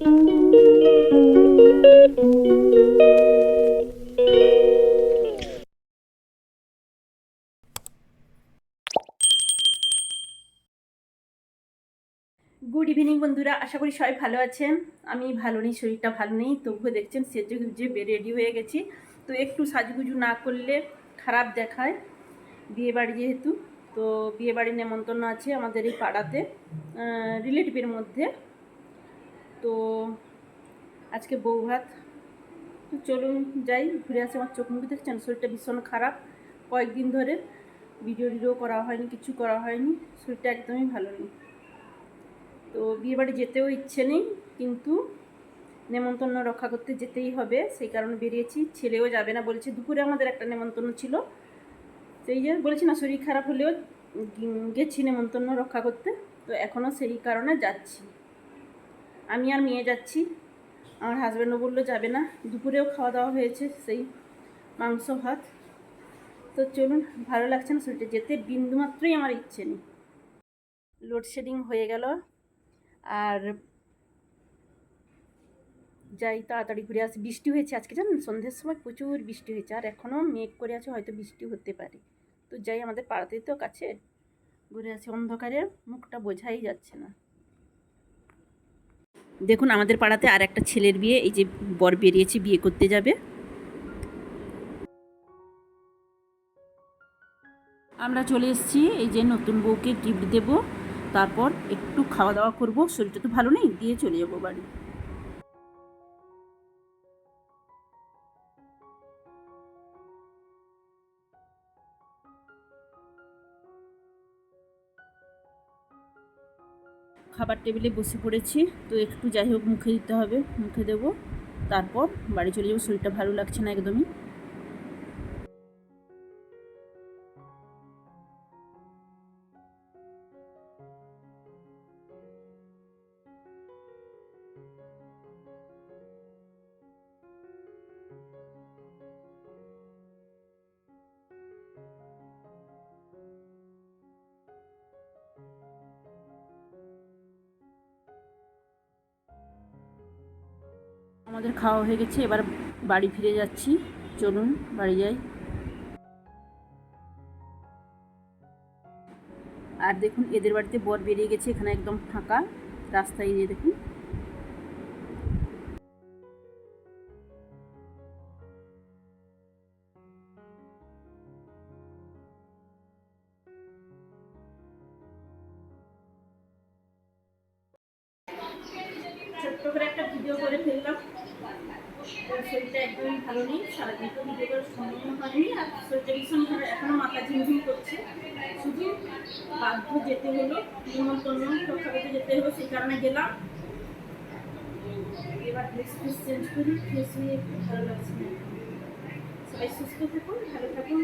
Good evening বন্ধুরা। আশা করি সবাই ভালো আছেন। আমি ভালো নেই, শরীরটা ভালো নেই। তবুও দেখছেন, সেজে গুজে রেডি হয়ে গেছি। তো একটু সাজগুজু না করলে খারাপ দেখায় বিয়ে বাড়ি যেহেতু। তো বিয়ে বাড়ির নেমন্তন্ন আছে আমাদের এই পাড়াতে রিলেটিভের মধ্যে। তো আজকে বউ ভাত। চলুন যাই, ঘুরে আসি আমার চোখ মুখ দেখছেন? শরীরটা ভীষণ খারাপ। কয়েকদিন ধরে ভিডিও টিডিও করা হয়নি, কিছু করা হয়নি। শরীরটা একদমই ভালো নেই। তো বিয়েবাড়ি যেতেও ইচ্ছে নেই, কিন্তু নেমন্তন্ন রক্ষা করতে যেতেই হবে। সেই কারণে বেরিয়েছি। ছেলেও যাবে না বলেছে। দুপুরে আমাদের একটা নেমন্তন্ন ছিল। সেই যে বলেছি না, শরীর খারাপ হলেও গেছি নেমন্তন্ন রক্ষা করতে। তো এখনও সেই কারণে যাচ্ছি। আমি আর মেয়ে যাচ্ছি। আমার হাজব্যান্ডও বলল, যাবে না। দুপুরেও খাওয়া দাওয়া হয়েছে সেই মাংস, ভাত। তো চলুন, ভালো লাগছে না শরীরটা। যেতে বিন্দুমাত্রই আমার ইচ্ছে নেই। লোডশেডিং হয়ে গেল। আর যাই, তাড়াতাড়ি ঘুরে আসি। বৃষ্টি হয়েছে আজকে, জানেন? সন্ধ্যের সময় প্রচুর বৃষ্টি হয়েছে। আর এখনও মেঘ করে আছে, হয়তো বৃষ্টি হতে পারে। তো যাই, আমাদের পাড়াতেই তো কাছে। ঘুরে আছে অন্ধকারে, মুখটা বোঝাই যাচ্ছে না। দেখুন, আমাদের পাড়াতে আর একটা ছেলের বিয়ে, এই যে বর বেরিয়েছে, বিয়ে করতে যাবে। আমরা চলে এসেছি, এই যে নতুন বউকে গিফট দেব, তারপর একটু খাওয়া দাওয়া করব, শরীরটা তো ভালো নেই, দিয়ে চলে যাব বাড়ি। খাবার টেবিলে বসে পড়েছি। তো একটু যাই হোক মুখে দিতে হবে, মুখে দেবো, তারপর বাড়ি চলে যাব। শরীরটা ভালো লাগছে না একদমই। আমাদের খাওয়া হয়ে গেছে, এবার বাড়ি ফিরে যাচ্ছি। চলুন, বাড়ি যাই। আর দেখুন, এদের বাড়িতে বর বেরিয়ে গেছে, এখানে একদম ফাঁকা রাস্তায়। গিয়ে দেখুন ছোট্ট করে একটা ভিডিও করে ফেললাম। শরীরটা একদমই ভালো নেই, সারাদিন তো ভিডিও করার সময় হয়নি, আর শরীরটা ভীষণ ভালো এখনও মাথা ঝিমঝিম করছে। শুধু বাধ্য যেতে হলো, নিমন্ত্রণ রক্ষা যেতে হলো, সেই কারণে গেলাম। এবার ড্রেস ফ্রেস চেঞ্জ করি ফ্রেশ হয়ে ভালো লাগছে না। সবাই সুস্থ থাকুন, ভালো থাকুন